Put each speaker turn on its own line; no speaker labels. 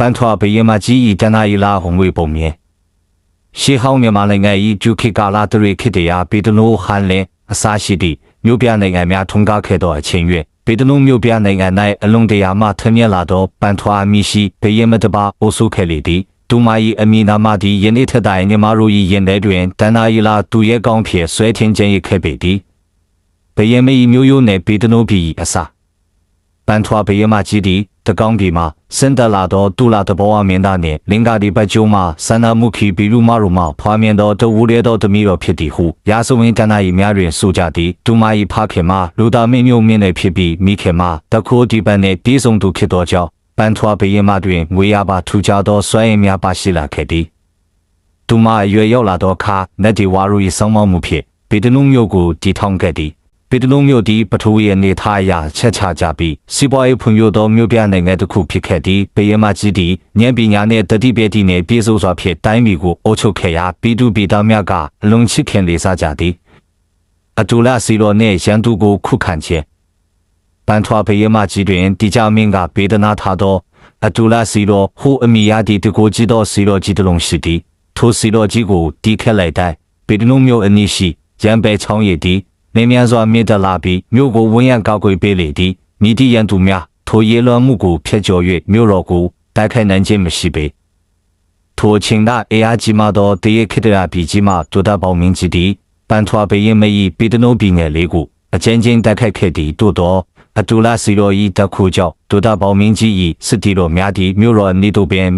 ပန်းထွားဘယင်မကြီးဤတနာရီလာဟုံဝေပုံမြင်ရှေးဟောင်းမြန်မာနိုင်ငံဤကျုခေတ်ကာလတရေခေတ္တရာပေတနိုဟန်လင်အစာရှိသည့်မြို့ပြနိုင်ငံများထွန်းကားခဲ့သောအချိန်၍ပေတနိုမြို့ပြနိုင်ငံ၌အလွန်တရာမှထမြက်လာသောပန်းထွားအမိရှိဘယင်မတပါအိုဆုခဲ့လေသည်သူမ၏အမည်နာမသည်ယနေ့ထက်တိုင်ညီမတို့၏ရင်ထဲတွင်တန်နာရီလာသူရဲ့ကောင်းဖြင့်ဆွဲထင်းခြင်း၏ခဲ့ပေသည်ဘယင်မ၏မျိုးရိုးနှင့်ပေတနိုပြည်၏အစာပန်းထွားဘယင်မကြီးသည် တကောင်းပြည်မှစင်တလာသောတူလာတဘောအမင်းသားနှင့်လင်္ကာဒီပတ်ကျိုးမှဆန္ဒမှုခီဘီလူမတို့မှဖွာမြင်သောတဝူရဲသောတမီတော်ဖြစ်သည်ဟုရာဇဝင်တန်နာ၏များတွင်ဆိုကြသည်သူမ၏ဖခင်မှလူသားမင်းမျိုးမင်းလည်းဖြစ်ပြီးမိခင်မှတခိုးဒီပန်နှင့်ပြေဆုံးသူဖြစ်သောကြောင့်ပန်းထွားဘယင်မတွင်ငွေရပါထူကြသောစွမ်းရည်များပါရှိလာခဲ့သည်သူမအရွယ်ရောက်လာသောအခါနတ်ဒီဝါရူ၏ဆောင်းမမှုဖြင့်ပေတလုံးမြို့ကိုတည်ထောင်ခဲ့သည် ပေတလုံးမြို့သည်ပထဝီအနေထားအရချက်ချကြပြီးစီးပွားရေးဖွံ့ဖြိုးသောမြို့ပြနိုင်ငံတစ်ခုဖြစ်ခဲ့သည်ပေယမကြီးသည်ဉာဏ်ပညာနှင့်တတိပတိနှင့်ပြည့်စုံစွာဖြင့်တိုင်းပြည်ကိုအုပ်ချုပ်ခဲ့ရာပြည်သူပြည်သားများကအလွန်ချစ်ခင်လေးစားကြသည်အတူလစီတော်နှင့်ရန်သူကိုခုခံခြင်းပန်ထွားပေယမကြီးတွင်တိကြမင်းကပေဒနာထားသောအတူလစီတော်ဟိုအမိယာဒီတကိုကြီးသောစီတော်ကြီးတစ်လုံးရှိသည်ထိုစီတော်ကြီးကိုတီးခက်လိုက်တိုင်းပေတနုမျိုးအနည်းရှိရန်ပဲချောင်းရည်သည် နေမြန်စွာမြင့်တက်လာပြီးမြို့ကိုဝန်းရံကောက်ွယ်ပေးလေသည်မိတိရန်သူများထိုရေလွှမ်းမှုကိုဖျက်ကျော်၍မြို့တော်ကိုတိုက်ခိုက်နိုင်ခြင်းမရှိပေထိုအချိန်ကအေအားကြီးမားသောတရေခေတ္တရာပြည်ကြီးမှဒုဒပေါင်းမင်းကြီးသည်ပန်ထွားဘရင်မကြီးပေတနုပြည်ငယ်လေးကိုအချင်းချင်းတိုက်ခိုက်ခဲ့သည်တို့သောအတူလာစီတော်ဤတခုကြောင့်ဒုဒပေါင်းမင်းကြီး၏စစ်တီတော်များသည့်မြို့တော်အနီးသို့ပင်